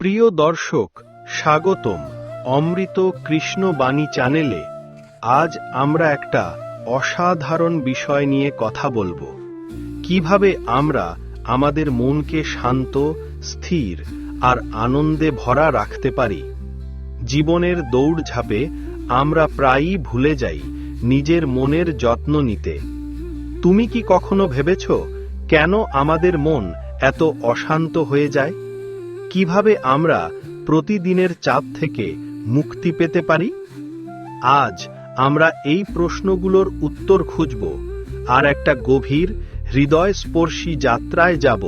প্রিয় দর্শক, স্বাগতম অমৃত কৃষ্ণ বাণী চ্যানেলে। আজ আমরা একটা অসাধারণ বিষয় নিয়ে কথা বলব। কীভাবে আমরা আমাদের মনকে শান্ত, স্থির আর আনন্দে ভরা রাখতে পারি? জীবনের দৌড়ঝাঁপে আমরা প্রায়ই ভুলে যাই নিজের মনের যত্ন নিতে। তুমি কি কখনো ভেবেছ, কেন আমাদের মন এত অশান্ত হয়ে যায়? কীভাবে আমরা প্রতিদিনের চাপ থেকে মুক্তি পেতে পারি? আজ আমরা এই প্রশ্নগুলোর উত্তর খুঁজব আর একটা গভীর হৃদয়স্পর্শী যাত্রায় যাব।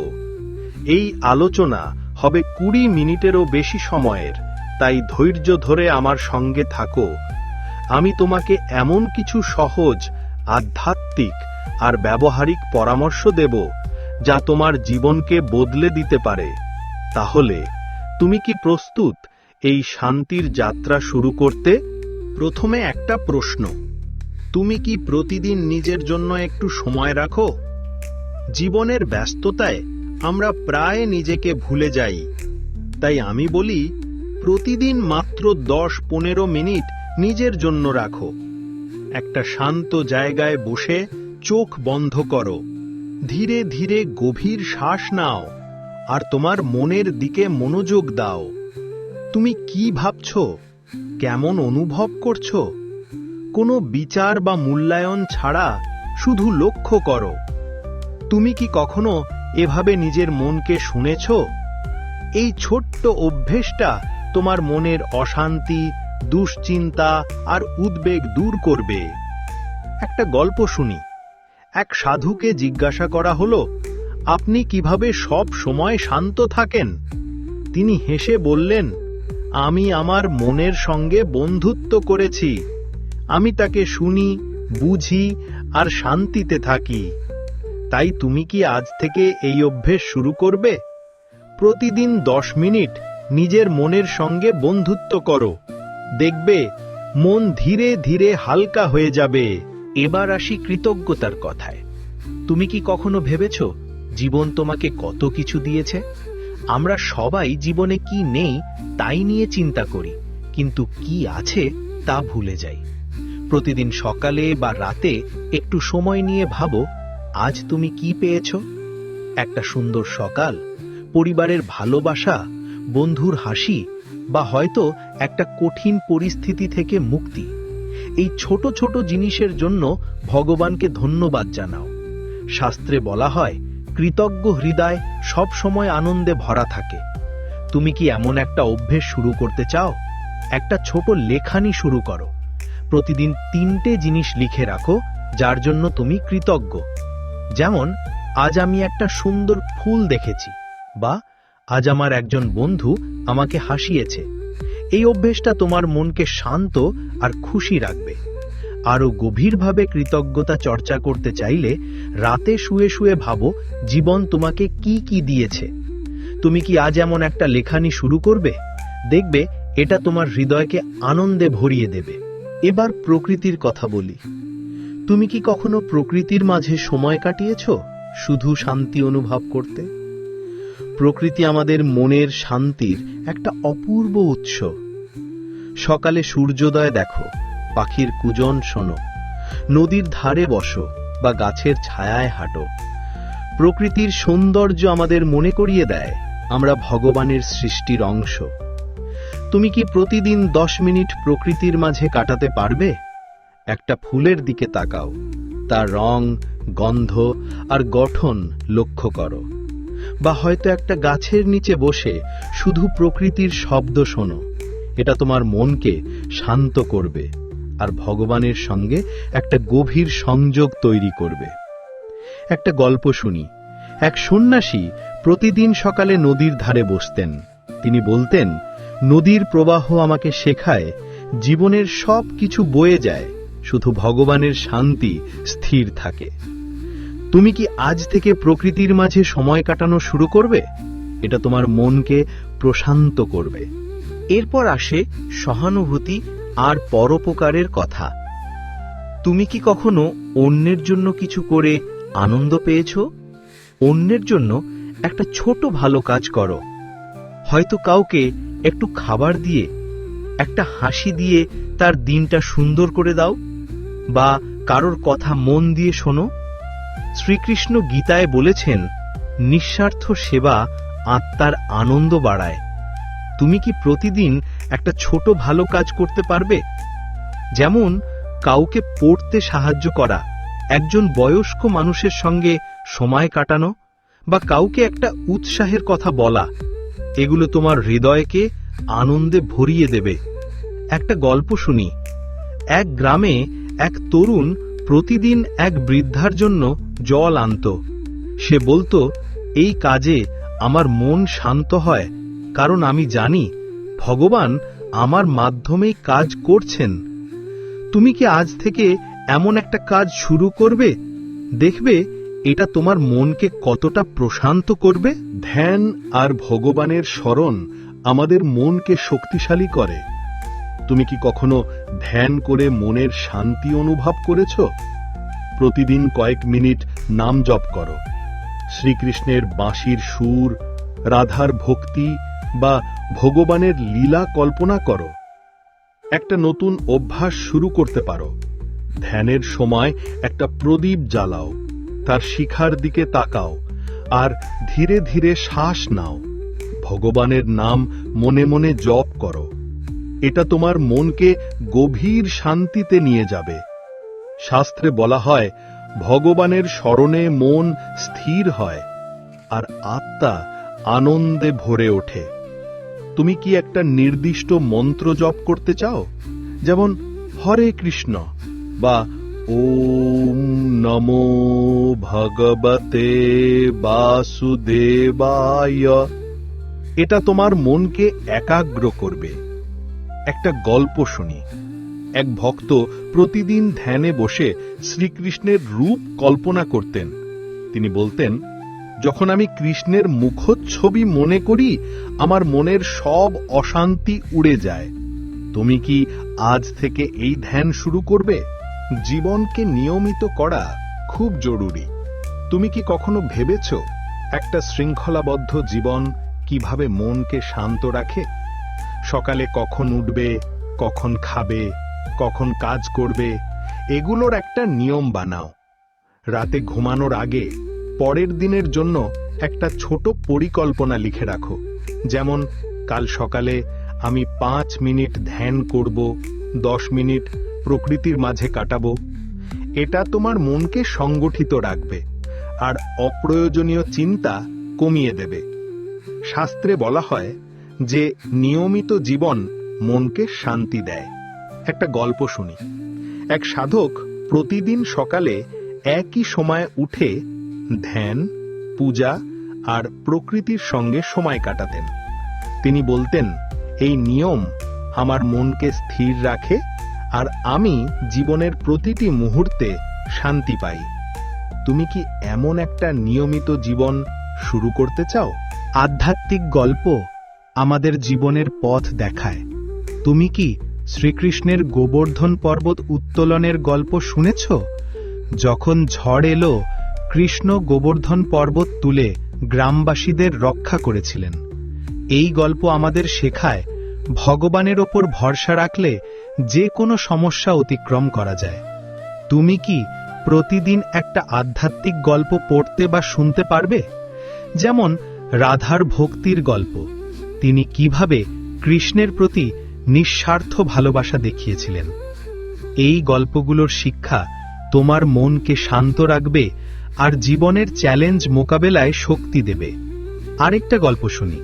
এই আলোচনা হবে কুড়ি মিনিটেরও বেশি সময়ের, তাই ধৈর্য ধরে আমার সঙ্গে থাকো। আমি তোমাকে এমন কিছু সহজ, আধ্যাত্মিক আর ব্যবহারিক পরামর্শ দেব যা তোমার জীবনকে বদলে দিতে পারে। তাহলে তুমি কি প্রস্তুত এই শান্তির যাত্রা শুরু করতে? প্রথমে একটা প্রশ্ন। তুমি কি প্রতিদিন নিজের জন্য একটু সময় রাখো? জীবনের ব্যস্ততায় আমরা প্রায় নিজেকে ভুলে যাই। তাই আমি বলি, প্রতিদিন মাত্র দশ পনেরো মিনিট নিজের জন্য রাখো। একটা শান্ত জায়গায় বসে চোখ বন্ধ করো। ধীরে ধীরে গভীর শ্বাস নাও। আর তোমার মনের দিকে মনোযোগ দাও। তুমি কি ভাবছ? কেমন অনুভব করছ? কোনো বিচার বা মূল্যায়ন ছাড়া শুধু লক্ষ্য করো। তুমি কি কখনো এভাবে নিজের মনকে শুনেছ? এই ছোট্ট অভ্যেসটা তোমার মনের অশান্তি, দুশ্চিন্তা আর উদ্বেগ দূর করবে। একটা গল্প শুনি। এক সাধুকে জিজ্ঞাসা করা হলো আপনি কীভাবে সব সময় শান্ত থাকেন? তিনি হেসে বললেন, আমি আমার মনের সঙ্গে বন্ধুত্ব করেছি। আমি তাকে শুনি, বুঝি আর শান্তিতে থাকি। তাই তুমি কি আজ থেকে এই অভ্যেস শুরু করবে? প্রতিদিন দশ মিনিট নিজের মনের সঙ্গে বন্ধুত্ব করো। দেখবে, মন ধীরে ধীরে হালকা হয়ে যাবে। এবার আসি কৃতজ্ঞতার কথায়। তুমি কি কখনো ভেবেছ জীবন তোমাকে কত কিছু দিয়েছে? আমরা সবাই জীবনে কি নেই, তাই নিয়ে চিন্তা করি, কিন্তু কি আছে, তা ভুলে যাই। প্রতিদিন সকালে বা রাতে একটু সময় নিয়ে ভাবো, আজ তুমি কি পেয়েছ? একটা সুন্দর সকাল, পরিবারের ভালোবাসা, বন্ধুর হাসি, বা হয়তো একটা কঠিন পরিস্থিতি থেকে মুক্তি। এই ছোট ছোট জিনিসের জন্য ভগবানকে ধন্যবাদ জানাও। শাস্ত্রে বলা হয় কৃতজ্ঞ হৃদয় সব সময় আনন্দে ভরা থাকে। তুমি কি এমন একটা অভ্যেস শুরু করতে চাও? একটা ছোট লেখানি শুরু করো। প্রতিদিন তিনটে জিনিস লিখে রাখো, যার জন্য তুমি কৃতজ্ঞ। যেমন, আজ আমি একটা সুন্দর ফুল দেখেছি, বা আজ আমার একজন বন্ধু আমাকে হাসিয়েছে। এই অভ্যেসটা তোমার মনকে শান্ত আর খুশি রাখবে। আরও গভীরভাবে কৃতজ্ঞতা চর্চা করতে চাইলে রাতে শুয়ে শুয়ে ভাবো, জীবন তোমাকে কি কি দিয়েছে। তুমি কি আজ এমন একটা লেখানি শুরু করবে? দেখবে এটা তোমার হৃদয়কে আনন্দে ভরিয়ে দেবে। এবার প্রকৃতির কথা বলি। তুমি কি কখনো প্রকৃতির মাঝে সময় কাটিয়েছ, শুধু শান্তি অনুভব করতে? প্রকৃতি আমাদের মনের শান্তির একটা অপূর্ব উৎস। সকালে সূর্যোদয় দেখো। পাখির কুজন শোনো। নদীর ধারে বসো বা গাছের ছায়ায় হাঁটো। প্রকৃতির সৌন্দর্য আমাদের মনে করিয়ে দেয়, আমরা ভগবানের সৃষ্টির অংশ। তুমি কি প্রতিদিন দশ মিনিট প্রকৃতির মাঝে কাটাতে পারবে? একটা ফুলের দিকে তাকাও, তার রং, গন্ধ আর গঠন লক্ষ্য করো। বা হয়তো একটা গাছের নিচে বসে শুধু প্রকৃতির শব্দ শোনো, এটা তোমার মনকে শান্ত করবে। আর ভগবানের সঙ্গে একটা গভীর সংযোগ তৈরি করবে। একটা গল্প শুনি। এক সন্ন্যাসী প্রতিদিন সকালে নদীর ধারে বসতেন। তিনি বলতেন, নদীর প্রবাহ আমাকে শেখায়, জীবনের সব কিছু বয়ে যায়, শুধু ভগবানের শান্তি স্থির থাকে। তুমি কি আজ থেকে প্রকৃতির মাঝে সময় কাটানো শুরু করবে? এটা তোমার মনকে প্রশান্ত করবে। এরপর আসে সহানুভূতি আর পরোপকারের কথা। তুমি কি কখনো অন্যের জন্য কিছু করে আনন্দ পেয়েছ? অন্যের জন্য একটা ছোট ভালো কাজ করো। হয়তো কাউকে একটু খাবার দিয়ে, একটা হাসি দিয়ে তার দিনটা সুন্দর করে দাও বা কারোর কথা মন দিয়ে শোনো। শ্রীকৃষ্ণ গীতায় বলেছেন, নিঃস্বার্থ সেবা আত্মার আনন্দ বাড়ায়। তুমি কি প্রতিদিন একটা ছোট ভালো কাজ করতে পারবে? যেমন, কাউকে পড়তে সাহায্য করা, একজন বয়স্ক মানুষের সঙ্গে সময় কাটানো, বা কাউকে একটা উৎসাহের কথা বলা, এগুলো তোমার হৃদয়কে আনন্দে ভরিয়ে দেবে। একটা গল্প শুনি। এক গ্রামে এক তরুণ প্রতিদিন এক বৃদ্ধার জন্য জল আনত। সে বলতো, এই কাজে আমার মন শান্ত হয়, কারণ আমি জানি ভগবান আমার মাধ্যমেই কাজ করছেন। তুমি কি আজ থেকে এমন একটা কাজ শুরু করবে? দেখবে এটা তোমার মনকে কতটা প্রশান্ত করবে। ধ্যান আর ভগবানের স্মরণ আমাদের মনকে শক্তিশালী করে। তুমি কি কখনো ধ্যান করে মনের শান্তি অনুভব করেছ? প্রতিদিন কয়েক মিনিট নাম জপ করো। শ্রীকৃষ্ণের বাঁশির সুর, রাধার ভক্তি বা ভগবানের লীলা কল্পনা করো। একটা নতুন অভ্যাস শুরু করতে পারো। ধ্যানের সময় একটা প্রদীপ জ্বালাও, তার শিখার দিকে তাকাও, আর ধীরে ধীরে শ্বাস নাও। ভগবানের নাম মনে মনে জপ করো। এটা তোমার মনকে গভীর শান্তিতে নিয়ে যাবে। শাস্ত্রে বলা হয়, ভগবানের স্মরণে মন স্থির হয়, আর আত্মা আনন্দে ভরে ওঠে। তুমি কি একটা নির্দিষ্ট মন্ত্র জপ করতে চাও? যেমন, হরে কৃষ্ণ বা, ওম নমো ভগবতে বাসুদেবায় এটা তোমার মনকে একাগ্র করবে। একটা গল্প শুনি। এক ভক্ত প্রতিদিন ধ্যানে বসে শ্রীকৃষ্ণের রূপ কল্পনা করতেন। তিনি বলতেন যখন আমি কৃষ্ণের মুখচ্ছবি মনে করি, আমার মনের সব অশান্তি উড়ে যায়। তুমি কি আজ থেকে এই ধ্যান শুরু করবে? জীবনকে নিয়মিত করা খুব জরুরি। তুমি কি কখনো ভেবেছ একটা শৃঙ্খলাবদ্ধ জীবন কীভাবে মনকে শান্ত রাখে? সকালে কখন উঠবে, কখন খাবে, কখন কাজ করবে, এগুলোর একটা নিয়ম বানাও। রাতে ঘুমানোর আগে পরের দিনের জন্য একটা ছোট পরিকল্পনা লিখে রাখো। যেমন, কাল সকালে আমি পাঁচ মিনিট ধ্যান করব, দশ মিনিট প্রকৃতির মাঝে কাটাবো। এটা তোমার মনকে সংগঠিত রাখবে, আর অপ্রয়োজনীয় চিন্তা কমিয়ে দেবে। শাস্ত্রে বলা হয় যে, নিয়মিত জীবন মনকে শান্তি দেয়। একটা গল্প শুনি। এক সাধক প্রতিদিন সকালে একই সময় উঠে ধ্যান, পূজা আর প্রকৃতির সঙ্গে সময় কাটাতেন। তিনি বলতেন, এই নিয়ম আমার মনকে স্থির রাখে আর আমি জীবনের প্রতিটি মুহূর্তে শান্তি পাই। তুমি কি এমন একটা নিয়মিত জীবন শুরু করতে চাও? আধ্যাত্মিক গল্প আমাদের জীবনের পথ দেখায়। তুমি কি শ্রীকৃষ্ণের গোবর্ধন পর্বত উত্তোলনের গল্প শুনেছ? যখন ঝড় এলো কৃষ্ণ গোবর্ধন পর্বত তুলে গ্রামবাসীদের রক্ষা করেছিলেন। এই গল্প আমাদের শেখায়, ভগবানের ওপর ভরসা রাখলে যে কোনো সমস্যা অতিক্রম করা যায়। তুমি কি প্রতিদিন একটা আধ্যাত্মিক গল্প পড়তে বা শুনতে পারবে? যেমন রাধার ভক্তির গল্প। তিনি কীভাবে কৃষ্ণের প্রতি নিঃস্বার্থ ভালোবাসা দেখিয়েছিলেন। এই গল্পগুলোর শিক্ষা তোমার মনকে শান্ত রাখবে আর জীবনের চ্যালেঞ্জ মোকাবেলায় শক্তি দেবে। আরেকটা গল্প শুনি।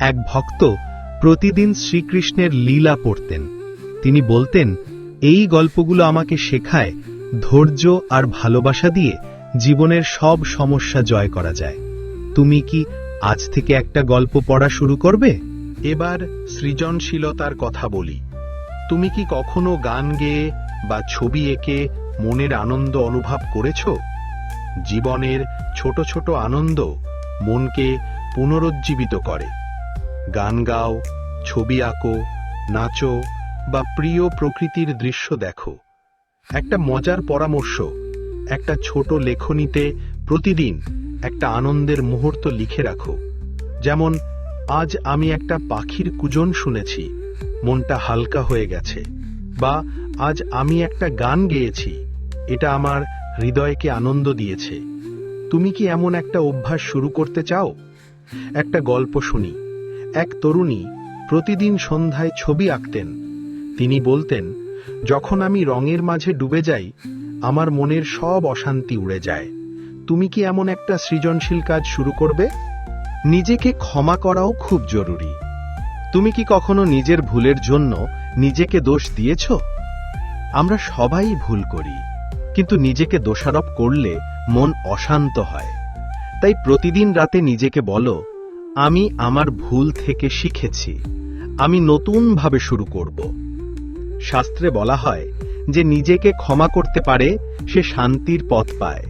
এক ভক্ত প্রতিদিন শ্রীকৃষ্ণের লীলা পড়তেন। তিনি বলতেন, এই গল্পগুলো আমাকে শেখায় ধৈর্য আর ভালোবাসা দিয়ে জীবনের সব সমস্যা জয় করা যায়। তুমি কি আজ থেকে একটা গল্প পড়া শুরু করবে? এবার সৃজনশীলতার কথা বলি। তুমি কি কখনো গান গেয়ে বা ছবি এঁকে মনের আনন্দ অনুভব করেছ? জীবনের ছোট ছোট আনন্দ মনকে পুনরুজ্জীবিত করে। গান গাও, ছবি আঁকো, নাচো বা প্রিয় প্রকৃতির দৃশ্য দেখো। একটা মজার পরামর্শ, একটা ছোট লেখনীতে প্রতিদিন একটা আনন্দের মুহূর্ত লিখে রাখো। যেমন, আজ আমি একটা পাখির কুজন শুনেছি, মনটা হালকা হয়ে গেছে। বা, আজ আমি একটা গান গেয়েছি, এটা আমার হৃদয়কে আনন্দ দিয়েছে। তুমি কি এমন একটা অভ্যাস শুরু করতে চাও? একটা গল্প শুনি। এক তরুণী প্রতিদিন সন্ধ্যায় ছবি আঁকতেন। তিনি বলতেন, যখন আমি রঙের মাঝে ডুবে যাই, আমার মনের সব অশান্তি উড়ে যায়। তুমি কি এমন একটা সৃজনশীল কাজ শুরু করবে? নিজেকে ক্ষমা করাও খুব জরুরি। তুমি কি কখনো নিজের ভুলের জন্য নিজেকে দোষ দিয়েছ? আমরা সবাই ভুল করি। কিন্তু নিজেকে দোষারোপ করলে মন অশান্ত হয়। তাই প্রতিদিন রাতে নিজেকে বলো, আমি আমার ভুল থেকে শিখেছি। আমি নতুনভাবে শুরু করব। শাস্ত্রে বলা হয় যে নিজেকে ক্ষমা করতে পারে, সে শান্তির পথ পায়।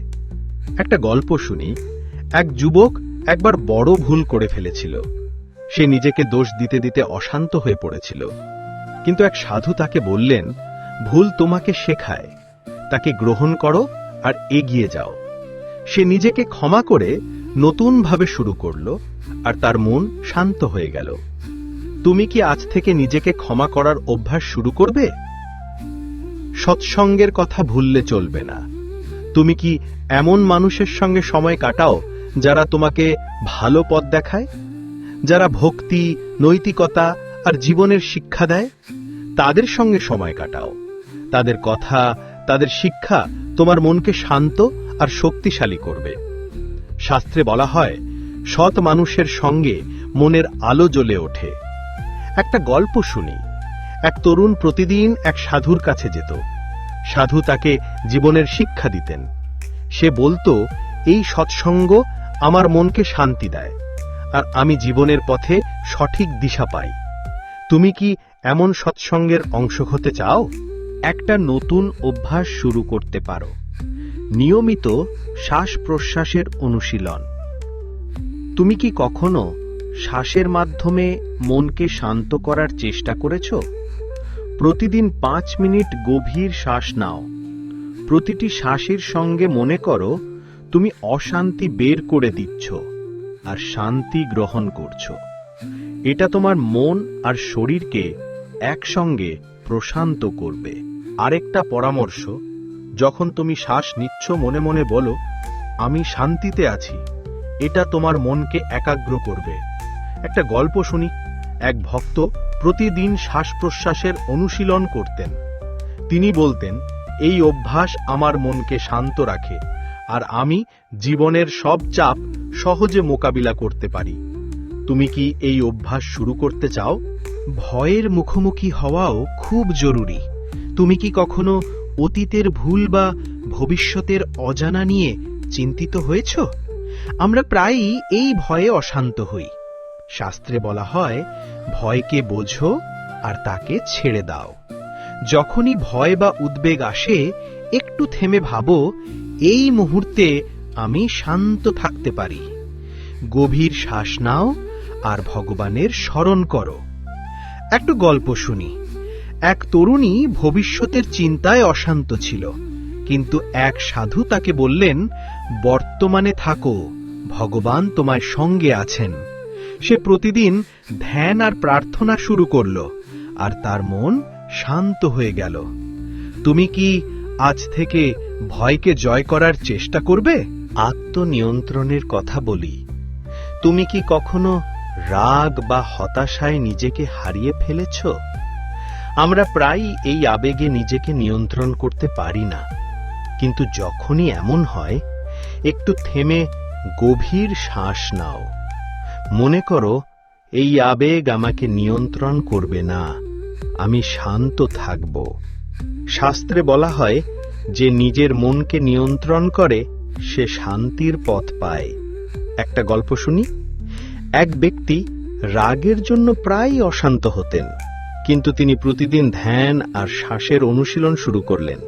একটা গল্প শুনি। এক যুবক একবার বড় ভুল করে ফেলেছিল। সে নিজেকে দোষ দিতে দিতে অশান্ত হয়ে পড়েছিল। কিন্তু এক সাধু তাকে বললেন, ভুল তোমাকে শেখায়। তাকে গ্রহণ করো আর এগিয়ে যাও। সে নিজেকে ক্ষমা করে নতুনভাবে শুরু করল আর তার মন শান্ত হয়ে গেল। তুমি কি আজ থেকে নিজেকে ক্ষমা করার অভ্যাস শুরু করবে? সৎসঙ্গের কথা ভুললে চলবে না। তুমি কি এমন মানুষের সঙ্গে সময় কাটাও যারা তোমাকে ভালো পথ দেখায়? যারা ভক্তি, নৈতিকতা আর জীবনের শিক্ষা দেয়? তাদের সঙ্গে সময় কাটাও। তাদের কথা তাদের শিক্ষা তোমার মনকে শান্ত আর শক্তিশালী করবে। শাস্ত্রে বলা হয়, সৎ মানুষের সঙ্গে মনের আলো জ্বলে ওঠে। একটা গল্প শুনি। এক তরুণ প্রতিদিন এক সাধুর কাছে যেত। সাধু তাকে জীবনের শিক্ষা দিতেন। সে বলতো, এই সৎসঙ্গ আমার মনকে শান্তি দেয়, আর আমি জীবনের পথে সঠিক দিশা পাই। তুমি কি এমন সৎসঙ্গের অংশ হতে চাও? একটা নতুন অভ্যাস শুরু করতে পারো। নিয়মিত শ্বাস প্রশ্বাসের অনুশীলন। তুমি কি কখনো শ্বাসের মাধ্যমে মনকে শান্ত করার চেষ্টা করেছ? প্রতিদিন পাঁচ মিনিট গভীর শ্বাস নাও। প্রতিটি শ্বাসের সঙ্গে মনে করো, তুমি অশান্তি বের করে দিচ্ছ আর শান্তি গ্রহণ করছ। এটা তোমার মন আর শরীরকে একসঙ্গে প্রশান্ত করবে। আরেকটা পরামর্শ, যখন তুমি শ্বাস নিচ্ছ মনে মনে বলো, আমি শান্তিতে আছি। এটা তোমার মনকে একাগ্র করবে। একটা গল্প শুনি, এক ভক্ত প্রতিদিন শ্বাস প্রশ্বাসের অনুশীলন করতেন। তিনি বলতেন, এই অভ্যাস আমার মনকে শান্ত রাখে, আর আমি জীবনের সব চাপ সহজে মোকাবিলা করতে পারি। তুমি কি এই অভ্যাস শুরু করতে চাও? ভয়ের মুখোমুখি হওয়াও খুব জরুরি। তুমি কি কখনো অতীতের ভুল বা ভবিষ্যতের অজানা নিয়ে চিন্তিত হয়েছ? আমরা প্রায়ই এই ভয়ে অশান্ত হই। শাস্ত্রে বলা হয়, ভয়কে বোঝো আর তাকে ছেড়ে দাও। যখনই ভয় বা উদ্বেগ আসে, একটু থেমে ভাবো, এই মুহূর্তে আমি শান্ত থাকতে পারি। গভীর শ্বাস নাও আর ভগবানের স্মরণ করো। একটু গল্প শুনি। এক তরুণী ভবিষ্যতের চিন্তায় অশান্ত ছিল, কিন্তু এক সাধু তাকে বললেন, বর্তমানে থাকো, ভগবান তোমার সঙ্গে আছেন। সে প্রতিদিন ধ্যান আর প্রার্থনা শুরু করল, আর তার মন শান্ত হয়ে গেল। তুমি কি আজ থেকে ভয়কে জয় করার চেষ্টা করবে? আত্মনিয়ন্ত্রণের কথা বলি। তুমি কি কখনো রাগ বা হতাশায় নিজেকে হারিয়ে ফেলেছ? আমরা প্রায়ই এই আবেগে নিজেকে নিয়ন্ত্রণ করতে পারি না। কিন্তু যখনই এমন হয়, একটু থেমে গভীর শ্বাস নাও। মনে করো, এই আবেগ আমাকে নিয়ন্ত্রণ করবে না, আমি শান্ত থাকব। শাস্ত্রে বলা হয়, যে নিজের মনকে নিয়ন্ত্রণ করে, সে শান্তির পথ পায়। একটা গল্প শুনি। এক ব্যক্তি রাগের জন্য প্রায়ই অশান্ত হতেন, কিন্তু তিনি প্রতিদিন ধ্যান আর শ্বাসের অনুশীলন শুরু করলেন।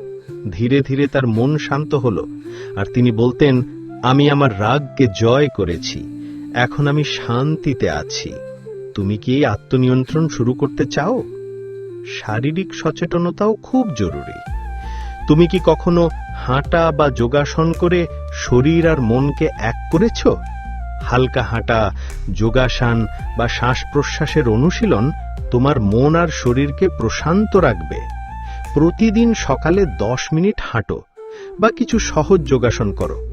ধীরে ধীরে তার মন শান্ত হল, আর তিনি বলতেন, আমি আমার রাগকে জয় করেছি, এখন আমি শান্তিতে আছি। তুমি কি এই আত্মনিয়ন্ত্রণ শুরু করতে চাও? শারীরিক সচেতনতাও খুব জরুরি। তুমি কি কখনো হাঁটা বা যোগাসন করে শরীর আর মনকে এক করেছ? হালকা হাঁটা, যোগাসন বা শ্বাস প্রশ্বাসের অনুশীলন তোমার মন আর শরীরকে প্রশান্ত রাখবে। প্রতিদিন সকালে দশ মিনিট হাঁটো বা কিছু সহজ যোগাসন করো।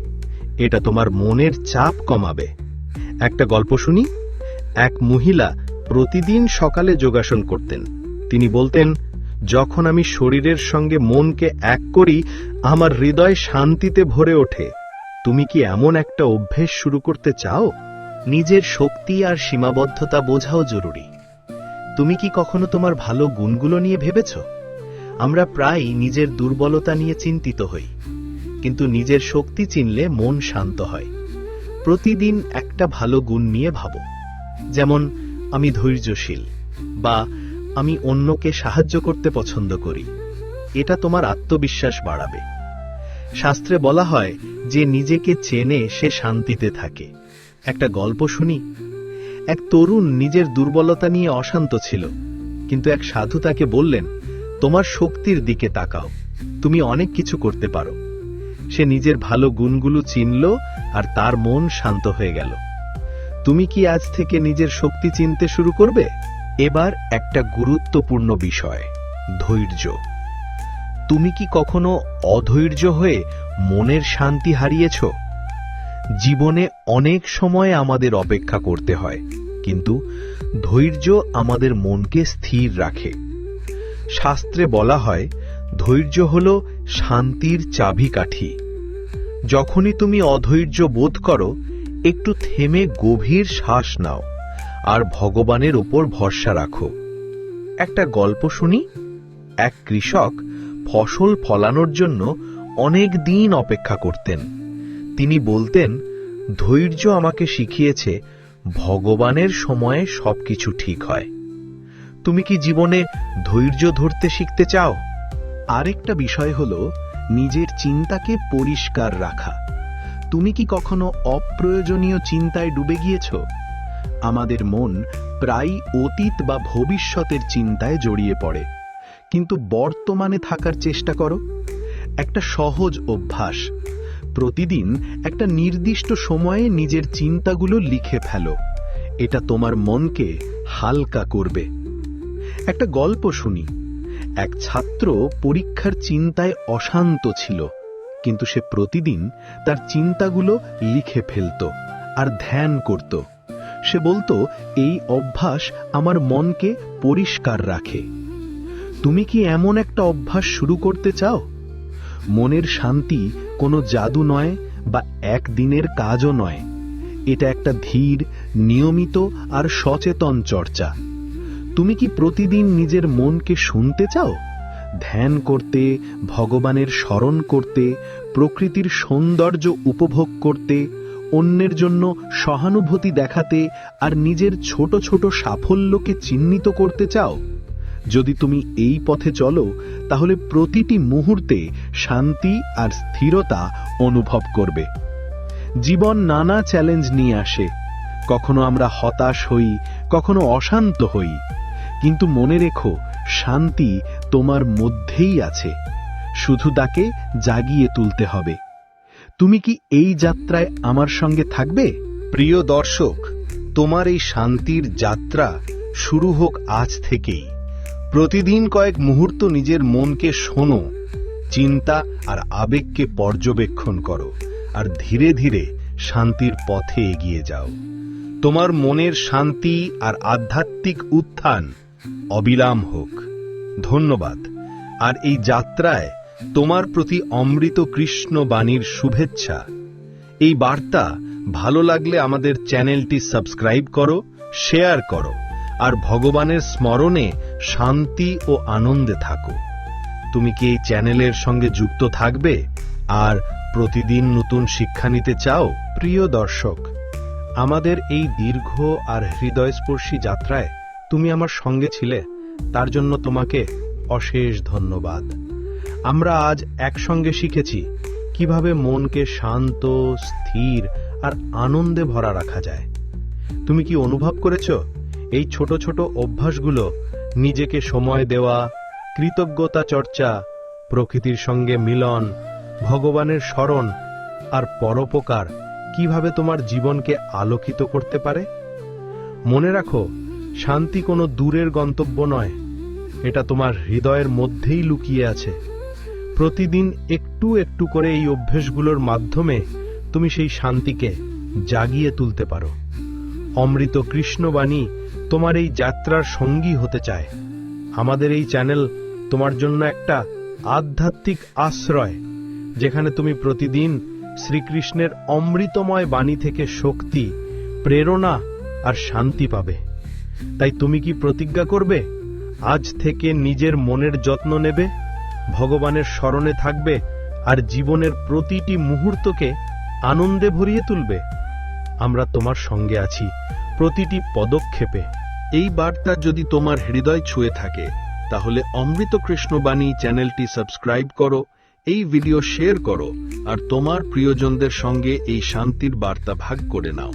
এটা তোমার মনের চাপ কমাবে। একটা গল্প শুনি। এক মহিলা প্রতিদিন সকালে যোগাসন করতেন। তিনি বলতেন, যখন আমি শরীরের সঙ্গে মনকে এক করি, আমার হৃদয় শান্তিতে ভরে ওঠে। তুমি কি এমন একটা অভ্যেস শুরু করতে চাও? নিজের শক্তি আর সীমাবদ্ধতা বোঝাও জরুরি। তুমি কি কখনো তোমার ভালো গুণগুলো নিয়ে ভেবেছ? আমরা প্রায়ই নিজের দুর্বলতা নিয়ে চিন্তিত হই, কিন্তু নিজের শক্তি চিনলে মন শান্ত হয়। প্রতিদিন একটা ভালো গুণ নিয়ে ভাবো, যেমন, আমি ধৈর্যশীল বা আমি অন্যকে সাহায্য করতে পছন্দ করি। এটা তোমার আত্মবিশ্বাস বাড়াবে। শাস্ত্রে বলা হয়, যে নিজেকে চেনে সে শান্তিতে থাকে। একটা গল্প শুনি। এক তরুণ নিজের দুর্বলতা নিয়ে অশান্ত ছিল, কিন্তু এক সাধু তাকে বললেন, তোমার শক্তির দিকে তাকাও, তুমি অনেক কিছু করতে পারো। সে নিজের ভালো গুণগুলো চিনল আর তার মন শান্ত হয়ে গেল। তুমি কি আজ থেকে নিজের শক্তি চিনতে শুরু করবে? এবার একটা গুরুত্বপূর্ণ বিষয়, ধৈর্য। তুমি কি কখনো অধৈর্য হয়ে মনের শান্তি হারিয়েছ? জীবনে অনেক সময় আমাদের অপেক্ষা করতে হয়, কিন্তু ধৈর্য আমাদের মনকে স্থির রাখে। শাস্ত্রে বলা হয়, ধৈর্য হল শান্তির চাবিকাঠি। যখনই তুমি অধৈর্য বোধ করো, একটু থেমে গভীর শ্বাস নাও আর ভগবানের উপর ভরসা রাখো। একটা গল্প শুনি, এক কৃষক ফসল ফলানোর জন্য অনেক দিন অপেক্ষা করতেন। তিনি বলতেন, ধৈর্য আমাকে শিখিয়েছে, ভগবানের সময়ে সবকিছু ঠিক হয়। তুমি কি জীবনে ধৈর্য ধরতে শিখতে চাও? আরেকটা বিষয় হল, নিজের চিন্তাকে পরিষ্কার রাখা। তুমি কি কখনো অপ্রয়োজনীয় চিন্তায় ডুবে গিয়েছ? আমাদের মন প্রায় অতীত বা ভবিষ্যতের চিন্তায় জড়িয়ে পড়ে। কিন্তু বর্তমানে থাকার চেষ্টা করো। একটা সহজ অভ্যাস। প্রতিদিন একটা নির্দিষ্ট সময়ে নিজের চিন্তাগুলো লিখে ফেলো। এটা তোমার মনকে হালকা করবে। একটা গল্প শুনি। এক ছাত্র পরীক্ষার চিন্তায় অশান্ত ছিল, কিন্তু সে প্রতিদিন তার চিন্তাগুলো লিখে ফেলত আর ধ্যান করত। সে বলতো, এই অভ্যাস আমার মনকে পরিষ্কার রাখে। তুমি কি এমন একটা অভ্যাস শুরু করতে চাও? মনের শান্তি কোনো জাদু নয় বা একদিনের কাজও নয়। এটা একটা ধীর, নিয়মিত আর সচেতন চর্চা। তুমি কি প্রতিদিন নিজের মনকে শুনতে চাও? ধ্যান করতে, ভগবানের স্মরণ করতে, প্রকৃতির সৌন্দর্য উপভোগ করতে, অন্যের জন্য সহানুভূতি দেখাতে আর নিজের ছোট ছোট সাফল্যকে চিহ্নিত করতে চাও? যদি তুমি এই পথে চলো, তাহলে প্রতিটি মুহূর্তে শান্তি আর স্থিরতা অনুভব করবে। জীবন নানা চ্যালেঞ্জ নিয়ে আসে। কখনো আমরা হতাশ হই, কখনো অশান্ত হই। কিন্তু মনে রেখো, শান্তি তোমার মধ্যেই আছে। শুধু তাকে জাগিয়ে তুলতে হবে। তুমি কি এই যাত্রায় আমার সঙ্গে থাকবে? প্রিয় দর্শক, তোমার এই শান্তির যাত্রা শুরু হোক আজ থেকেই। প্রতিদিন কয়েক মুহূর্ত নিজের মনকে শোনো, চিন্তা আর আবেগকে পর্যবেক্ষণ করো, আর ধীরে ধীরে শান্তির পথে এগিয়ে যাও। তোমার মনের শান্তি আর আধ্যাত্মিক উত্থান অবিরাম হোক। ধন্যবাদ। আর এই যাত্রায় তোমার প্রতি অমৃত কৃষ্ণ বাণীর শুভেচ্ছা। এই বার্তা ভালো লাগলে আমাদের চ্যানেলটি সাবস্ক্রাইব করো, শেয়ার করো। আর ভগবানের স্মরণে শান্তি ও আনন্দে থাকো। তুমি কি এই চ্যানেলের সঙ্গে যুক্ত থাকবে? আর প্রতিদিন নতুন শিক্ষা নিতে চাও, প্রিয় দর্শক? আমাদের এই দীর্ঘ আর হৃদয়স্পর্শী যাত্রায় তুমি আমার সঙ্গে ছিলে, তার জন্য তোমাকে অশেষ ধন্যবাদ। আমরা আজ একসঙ্গে শিখেছি কীভাবে মনকে শান্ত, স্থির আর আনন্দে ভরা রাখা যায়। তুমি কি অনুভব করেছ এই ছোট ছোট অভ্যাসগুলো নিজেকে সময় দেওয়া, কৃতজ্ঞতা চর্চা, প্রকৃতির সঙ্গে মিলন, ভগবানের স্মরণ আর পরোপকার কীভাবে তোমার জীবনকে আলোকিত করতে পারে? মনে রাখো, শান্তি কোনো দূরের গন্তব্য নয়। এটা তোমার হৃদয়ের মধ্যেই লুকিয়ে আছে। প্রতিদিন একটু একটু করে এই অভ্যেসগুলোর মাধ্যমে তুমি সেই শান্তিকে জাগিয়ে তুলতে পারো। অমৃত কৃষ্ণবাণী তোমার এই যাত্রার সঙ্গী হতে চায়। আমাদের এই চ্যানেল তোমার জন্য একটা আধ্যাত্মিক আশ্রয়, যেখানে তুমি প্রতিদিন শ্রীকৃষ্ণের অমৃতময় বাণী থেকে শক্তি, প্রেরণা আর শান্তি পাবে। তাই তুমি কি প্রতিজ্ঞা করবে? আজ থেকে নিজের মনের যত্ন নেবে, ভগবানের স্মরণে থাকবে আর জীবনের প্রতিটি মুহূর্তকে আনন্দে ভরিয়ে তুলবে। আমরা তোমার সঙ্গে আছি। প্রতিটি পদক্ষেপে এই বার্তা যদি তোমার হৃদয় ছুঁয়ে থাকে, তাহলে অমৃত কৃষ্ণবাণী চ্যানেলটি সাবস্ক্রাইব করো, এই ভিডিও শেয়ার করো, আর তোমার প্রিয়জনদের সঙ্গে এই শান্তির বার্তা ভাগ করে নাও।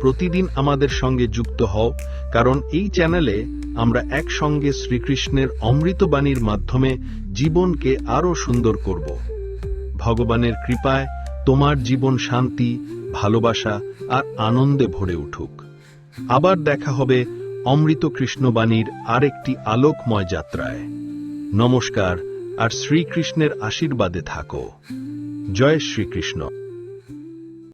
প্রতিদিন আমাদের সঙ্গে যুক্ত হও, কারণ এই চ্যানেলে আমরা একসঙ্গে শ্রীকৃষ্ণের অমৃতবাণীর মাধ্যমে জীবনকে আরও সুন্দর করব। ভগবানের কৃপায় তোমার জীবন শান্তি, ভালোবাসা আর আনন্দে ভরে উঠুক। আবার দেখা হবে অমৃত কৃষ্ণবাণীর আরেকটি আলোকময় যাত্রায়। নমস্কার, আর শ্রীকৃষ্ণের আশীর্বাদে থাকো। জয় শ্রীকৃষ্ণ।